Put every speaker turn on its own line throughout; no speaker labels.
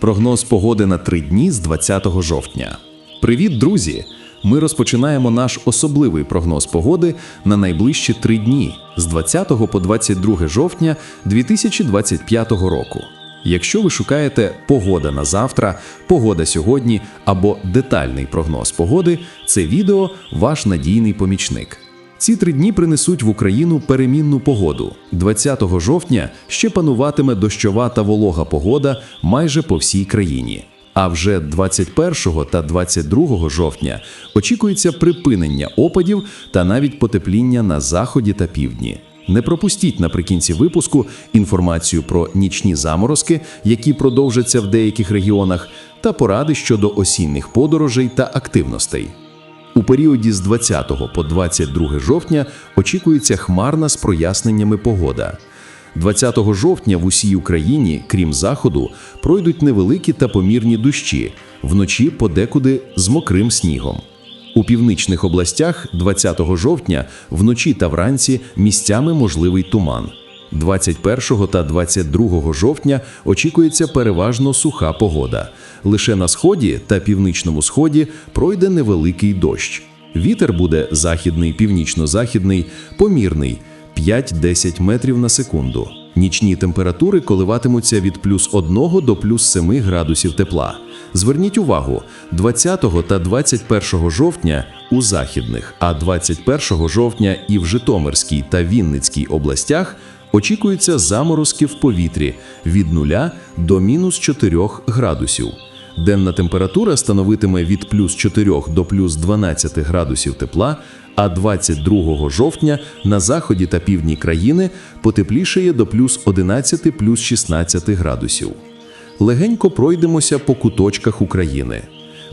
Прогноз погоди на три дні з 20 жовтня. Привіт, друзі! Ми розпочинаємо наш особливий прогноз погоди на найближчі три дні з 20 по 22 жовтня 2025 року. Якщо ви шукаєте погода на завтра, погода сьогодні або детальний прогноз погоди, це відео ваш надійний помічник. Ці три дні принесуть в Україну перемінну погоду. 20 жовтня ще пануватиме дощова та волога погода майже по всій країні. А вже 21 та 22 жовтня очікується припинення опадів та навіть потепління на заході та півдні. Не пропустіть наприкінці випуску інформацію про нічні заморозки, які продовжаться в деяких регіонах, та поради щодо осінніх подорожей та активностей. У періоді з 20 по 22 жовтня очікується хмарна з проясненнями погода. 20 жовтня в усій Україні, крім заходу, пройдуть невеликі та помірні дощі, вночі подекуди з мокрим снігом. У північних областях 20 жовтня вночі та вранці місцями можливий туман. 21 та 22 жовтня очікується переважно суха погода. Лише на сході та північному сході пройде невеликий дощ. Вітер буде західний, північно-західний, помірний 5-10 метрів на секунду. Нічні температури коливатимуться від плюс 1 до плюс 7 градусів тепла. Зверніть увагу, 20 та 21 жовтня у західних, а 21 жовтня і в Житомирській та Вінницькій областях очікуються заморозки в повітрі від 0 до мінус 4 градусів. Денна температура становитиме від плюс 4 до плюс 12 градусів тепла, а 22 жовтня на заході та півдні країни потеплішає до плюс 11 плюс 16 градусів. Легенько пройдемося по куточках України.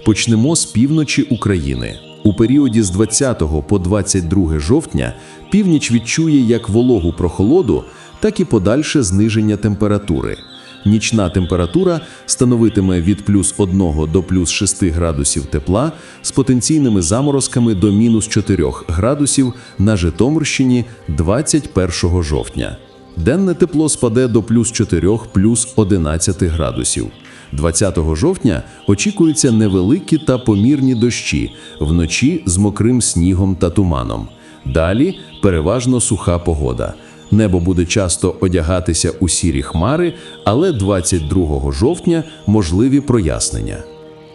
Почнемо з півночі України. У періоді з 20 по 22 жовтня північ відчує як вологу прохолоду, так і подальше зниження температури. Нічна температура становитиме від плюс 1 до плюс 6 градусів тепла з потенційними заморозками до мінус 4 градусів на Житомирщині 21 жовтня. Денне тепло спаде до плюс 4 плюс 11 градусів. 20 жовтня очікуються невеликі та помірні дощі, вночі з мокрим снігом та туманом. Далі переважно суха погода. Небо буде часто одягатися у сірі хмари, але 22 жовтня можливі прояснення.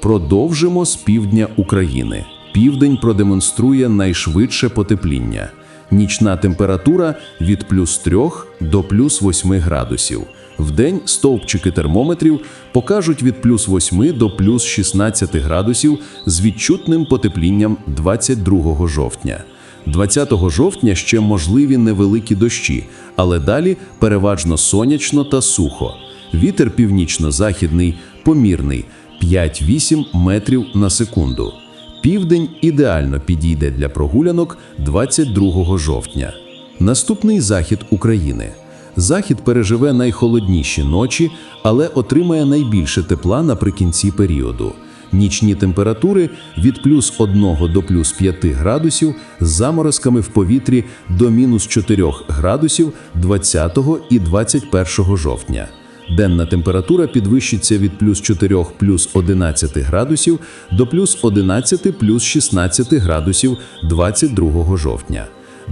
Продовжимо з півдня України. Південь продемонструє найшвидше потепління. Нічна температура від плюс 3 до плюс 8 градусів. Вдень стовпчики термометрів покажуть від плюс 8 до плюс 16 градусів з відчутним потеплінням 22 жовтня. 20 жовтня ще можливі невеликі дощі, але далі переважно сонячно та сухо. Вітер північно-західний, помірний 5-8 метрів на секунду. Південь ідеально підійде для прогулянок 22 жовтня. Наступний захід України. Захід переживе найхолодніші ночі, але отримає найбільше тепла наприкінці періоду. Нічні температури від плюс 1 до плюс 5 градусів з заморозками в повітрі до мінус 4 градусів 20 і 21 жовтня. Денна температура підвищиться від плюс 4 плюс 11 градусів до плюс 11 плюс 16 градусів 22 жовтня.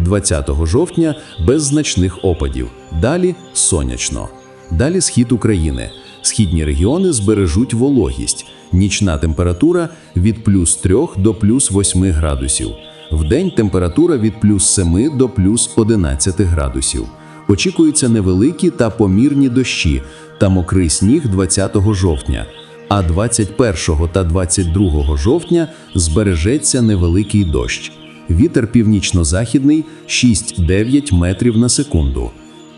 20 жовтня без значних опадів. Далі сонячно. Далі схід України. Східні регіони збережуть вологість. Нічна температура від плюс 3 до плюс 8 градусів. Вдень температура від плюс 7 до плюс 11 градусів. Очікуються невеликі та помірні дощі та мокрий сніг 20 жовтня. А 21 та 22 жовтня збережеться невеликий дощ. Вітер північно-західний 6-9 метрів на секунду.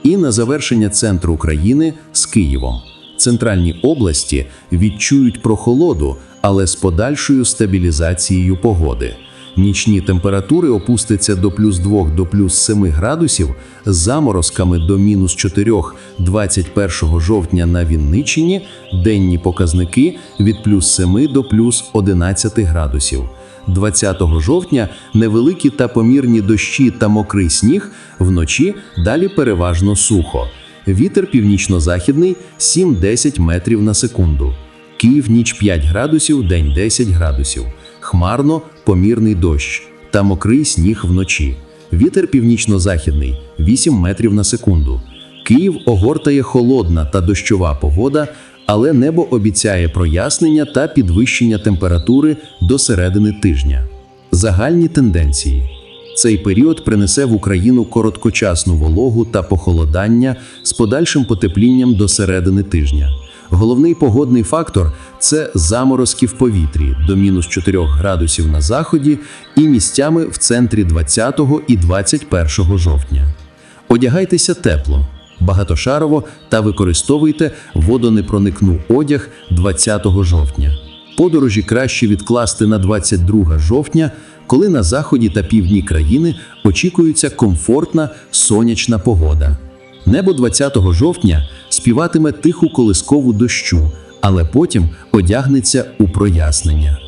І на завершення центру України з Києвом. Центральні області відчують прохолоду, але з подальшою стабілізацією погоди. Нічні температури опустяться до плюс 2 до плюс 7 градусів з заморозками до мінус 4 21 жовтня на Вінниччині, денні показники від плюс 7 до плюс 11 градусів. 20 жовтня невеликі та помірні дощі та мокрий сніг, вночі далі переважно сухо. Вітер північно-західний 7-10 метрів на секунду. Київ ніч 5 градусів, день 10 градусів. Хмарно, помірний дощ та мокрий сніг вночі. Вітер північно-західний 8 метрів на секунду. Київ огортає холодна та дощова погода, але небо обіцяє прояснення та підвищення температури до середини тижня. Загальні тенденції. Цей період принесе в Україну короткочасну вологу та похолодання з подальшим потеплінням до середини тижня. Головний погодний фактор це заморозки в повітрі до мінус 4 градусів на заході і місцями в центрі 20 і 21 жовтня. Одягайтеся тепло, багатошарово та використовуйте водонепроникну одяг 20 жовтня. Подорожі краще відкласти на 22 жовтня, коли на заході та півдні країни очікується комфортна сонячна погода. Небо 20 жовтня співатиме тиху колискову дощу, але потім одягнеться у прояснення.